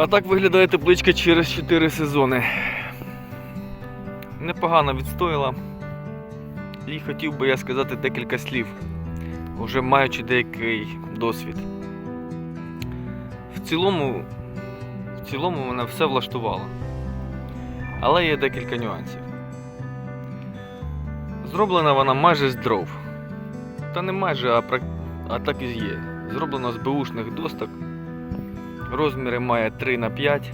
А так виглядає тепличка через 4 сезони. Непогано відстояла. І хотів би я сказати декілька слів, уже маючи деякий досвід. В цілому, в цілому мене все влаштувало. Але є декілька нюансів. Зроблена вона майже з дров. Та не майже, а, а так і є. Зроблено з беушних досток. Розміри має 3 на 5.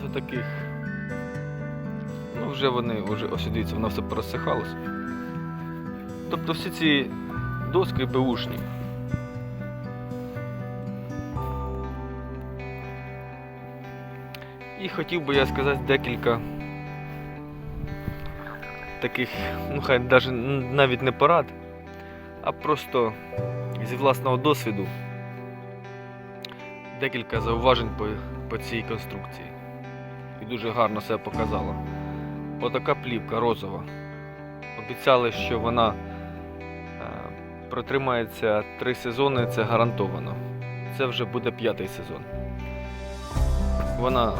З таких. Ну, вже вони, вже, ось дивіться, воно все порозсихалося. Тобто всі ці доски беушні. І хотів би я сказати декілька таких, ну хай даже, н- навіть не порад, а просто зі власного досвіду декілька зауважень по, по цій конструкції. І дуже гарно себе показала. Отака плівка розова. Обіцяли, що вона е, протримається три сезони, це гарантовано. Це вже буде п'ятий сезон. Вона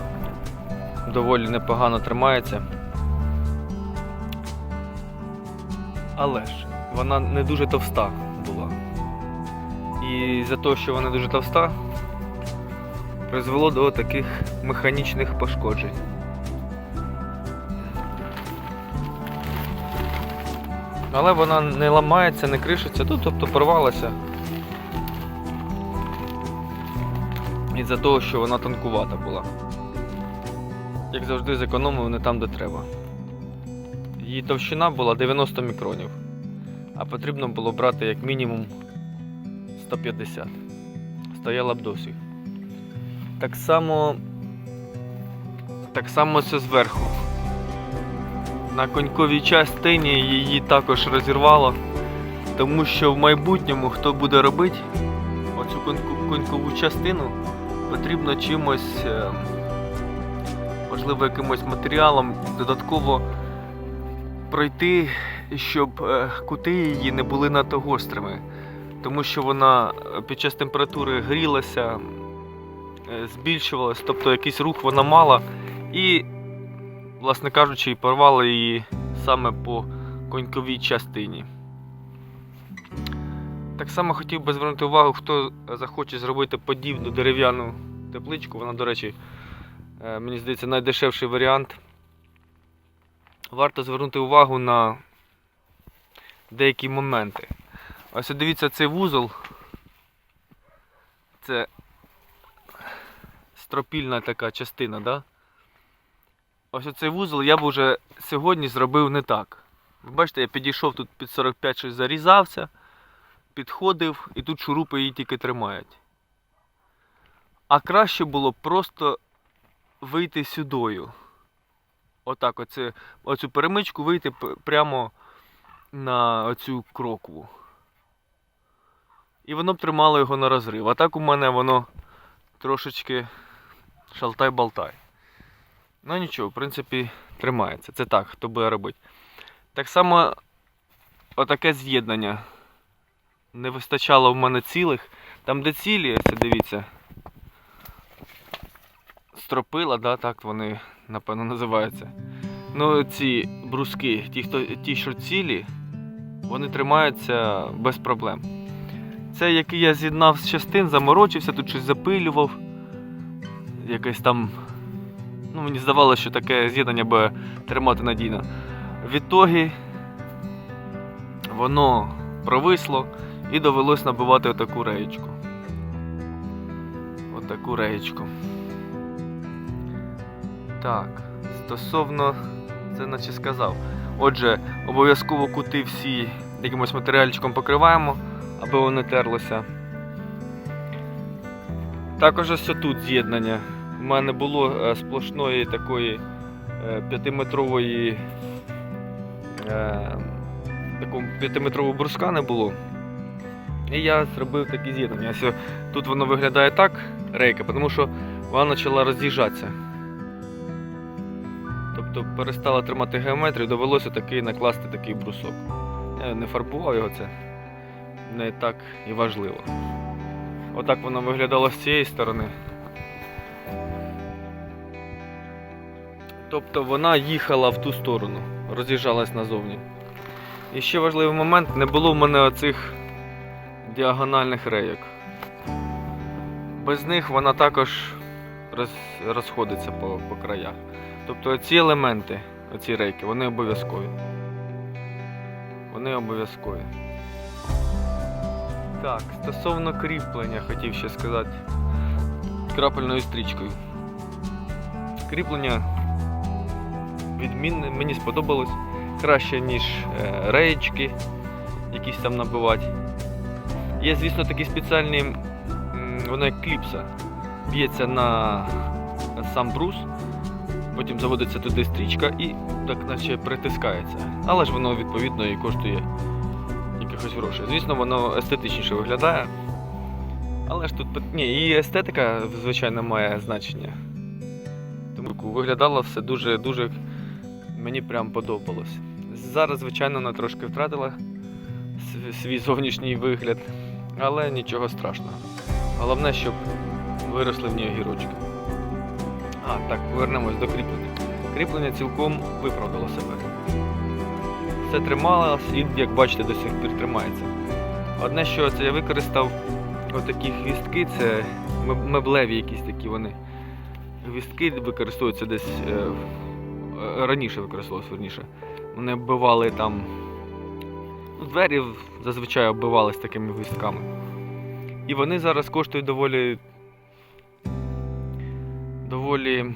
доволі непогано тримається. Але ж вона не дуже товста була. І за те, що вона дуже товста, призвело до таких механічних пошкоджень. Але вона не ламається, не кришиться, ну, тобто порвалася. Із-за того, що вона тонкувата була. Як завжди, зекономив не там, де треба. Її товщина була 90 мікронів, а потрібно було брати як мінімум 150. Стояла б досі. Так само. Так само це зверху. На коньковій частині її також розірвало, тому що в майбутньому хто буде робити оцю конькову частину, потрібно чимось, е, можливо, якимось матеріалом додатково пройти, щоб е, кути її не були надто гострими, тому що вона е, під час температури грілася, е, збільшувалась, тобто якийсь рух вона мала, і, власне кажучи, і порвала її саме по коньковій частині. Так само хотів би звернути увагу, хто захоче зробити подібну дерев'яну тепличку. Вона, до речі, мені здається, найдешевший варіант варто звернути увагу на деякі моменти. Ось дивіться цей вузол. Це стропільна така частина, да? Ось оцей вузол я б уже сьогодні зробив не так. Ви бачите, я підійшов тут під 45 щось зарізався, підходив і тут шурупи її тільки тримають. А краще було просто вийти сюдою. Отак, оце, оцю перемичку вийти прямо на оцю крокву. І воно б тримало його на розрив. А так у мене воно трошечки шалтай-болтай. Ну нічого, в принципі, тримається. Це так, хто буде робити. Так само отаке з'єднання. Не вистачало в мене цілих. Там, де цілі, це дивіться. Стропила, да, так вони, напевно, називаються. Ну, ці бруски, ті, хто, ті, що цілі, вони тримаються без проблем. Це, який я з'єднав з частин, заморочився, тут щось запилював. Якесь там. Ну, мені здавалося, що таке з'єднання буде тримати надійно. Відтоді воно провисло і довелось набивати отаку реєчку. Отаку реєчку. Так, стосовно, це наче сказав. Отже, обов'язково кути всі якимось матеріальчиком покриваємо, аби воно терлося. Також ось тут з'єднання. У мене було е, сплошної такої е, п'ятиметрової е, такого п'ятиметрового бруска не було. І я зробив такі з'єднання. Тут воно виглядає так, рейка, тому що вона почала роз'їжджатися. Тобто перестала тримати геометрію, довелося таки накласти такий брусок. Я не фарбував його це. не так і важливо. Отак воно виглядало з цієї сторони. Тобто вона їхала в ту сторону, роз'їжджалась назовні. І ще важливий момент, не було в мене оцих діагональних рейок. Без них вона також роз, розходиться по, по краях. Тобто ці елементи, оці рейки, вони обов'язкові. Вони обов'язкові. Так, стосовно кріплення хотів ще сказати. Крапельною стрічкою. Кріплення відмінне, мені сподобалось. Краще, ніж е, реєчки, якісь там набивати. Є, звісно, такі спеціальні, воно як кліпса. Б'ється на сам брус, потім заводиться туди стрічка і так наче притискається. Але ж воно відповідно і коштує якихось грошей. Звісно, воно естетичніше виглядає. Але ж тут ні, і естетика, звичайно, має значення. Тому виглядало все дуже, дуже мені прям подобалось. Зараз, звичайно, вона трошки втратила свій зовнішній вигляд, але нічого страшного. Головне, щоб виросли в ній огірочки. А, так, повернемось до кріплення. Кріплення цілком виправдало себе. Все трималось і, як бачите, до сих пір тримається. Одне, що це я використав отакі хвістки, це меблеві якісь такі вони. Гвістки використовуються десь е, раніше використовувалися верніше. Вони оббивали там. Ну, двері зазвичай оббивались такими гвістками. І вони зараз коштують доволі. Доволі.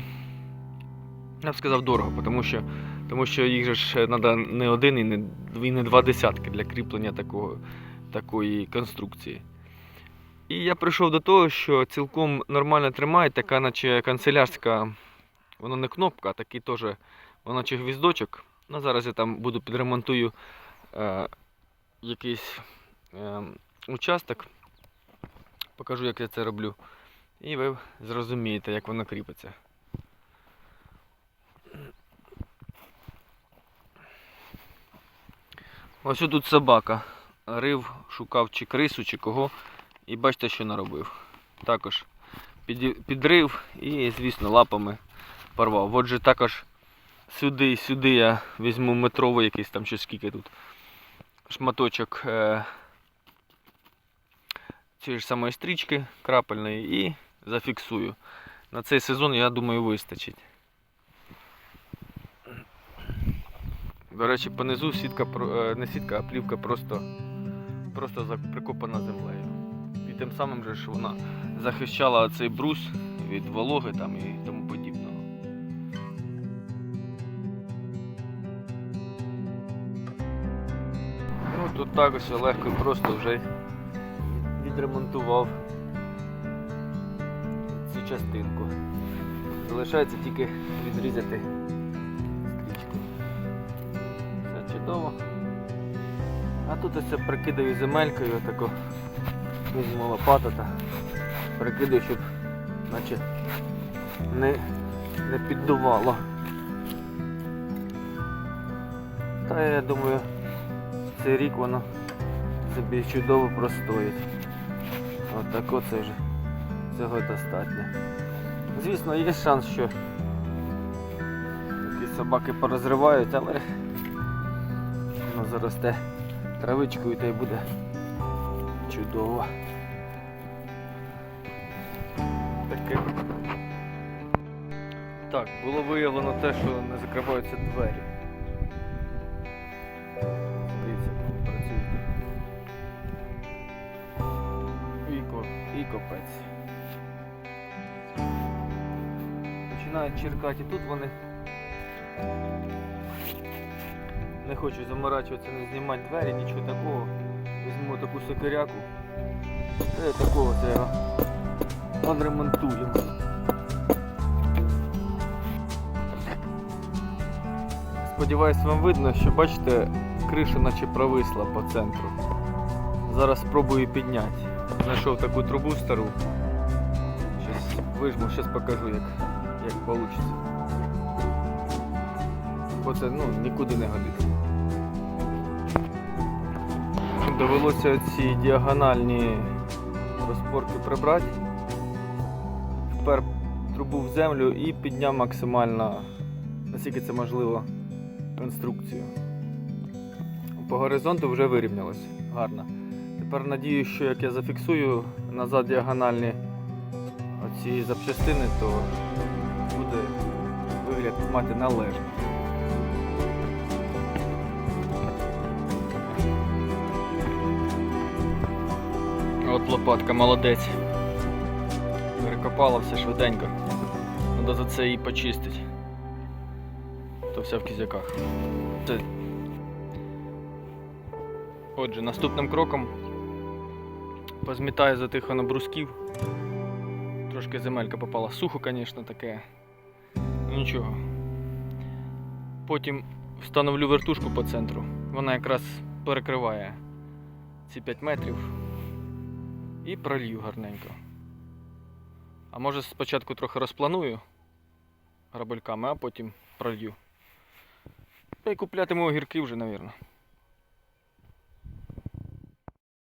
Я б сказав дорого, тому що, тому що їх же ж треба не один і не, і не два десятки для кріплення такого, такої конструкції. І я прийшов до того, що цілком нормально тримає, така наче канцелярська, воно не кнопка, а такий теж, воно наче гвіздочок. Ну, зараз я там буду підремонтую е, якийсь е, участок, покажу, як я це роблю. І ви зрозумієте, як воно кріпиться. Ось тут собака. Рив, шукав чи крису, чи кого. І бачите, що наробив. Також підрив і, звісно, лапами порвав. Отже, також сюди і сюди я візьму метровий якийсь там чи скільки тут шматочок е, цієї ж самої стрічки крапельної і зафіксую. На цей сезон, я думаю, вистачить. До речі, понизу сітка, е, не сітка, а плівка просто, просто прикопана землею. І тим самим же ж вона захищала цей брус від вологи там і тому подібного. Ну тут ось легко і просто вже відремонтував частинку. Залишається тільки відрізати стрічку. Все чудово. А тут ось прикидаю земелькою, отако візьму лопату та прикидаю, щоб наче не, не піддувало. Та я думаю, цей рік воно собі чудово простоїть. От так оце вже цього достатньо. Звісно, є шанс, що якісь собаки порозривають, але воно заросте травичкою та й буде чудово. Таке. Так, було виявлено те, що не закриваються двері. Черкати тут вони. Не хочу заморачуватися, не знімати двері, нічого такого. Візьму таку сокиряку. І такого це його відремонтуємо. Сподіваюсь, вам видно, що бачите, криша наче провисла по центру. Зараз спробую підняти. Знайшов таку трубу стару. Щас вижму, зараз покажу, як, як вийде. Бо це ну, нікуди не годиться. Довелося ці діагональні розпорки прибрати. Впер трубу в землю і підняв максимально, наскільки це можливо, конструкцію. По горизонту вже вирівнялось гарно. Тепер надію, що як я зафіксую назад діагональні оці запчастини, то вигляд мати належний. От лопатка молодець. Перекопала все швиденько. Треба за це її почистити. То все в кізяках. Це... Отже, наступним кроком позмітаю за тих воно брусків. Трошки земелька попала. Сухо, звісно, таке. Нічого. Потім встановлю вертушку по центру. Вона якраз перекриває ці 5 метрів. І пролью гарненько. А може спочатку трохи розпланую грабельками, а потім пролью. Та й куплятиму огірки вже, мабуть.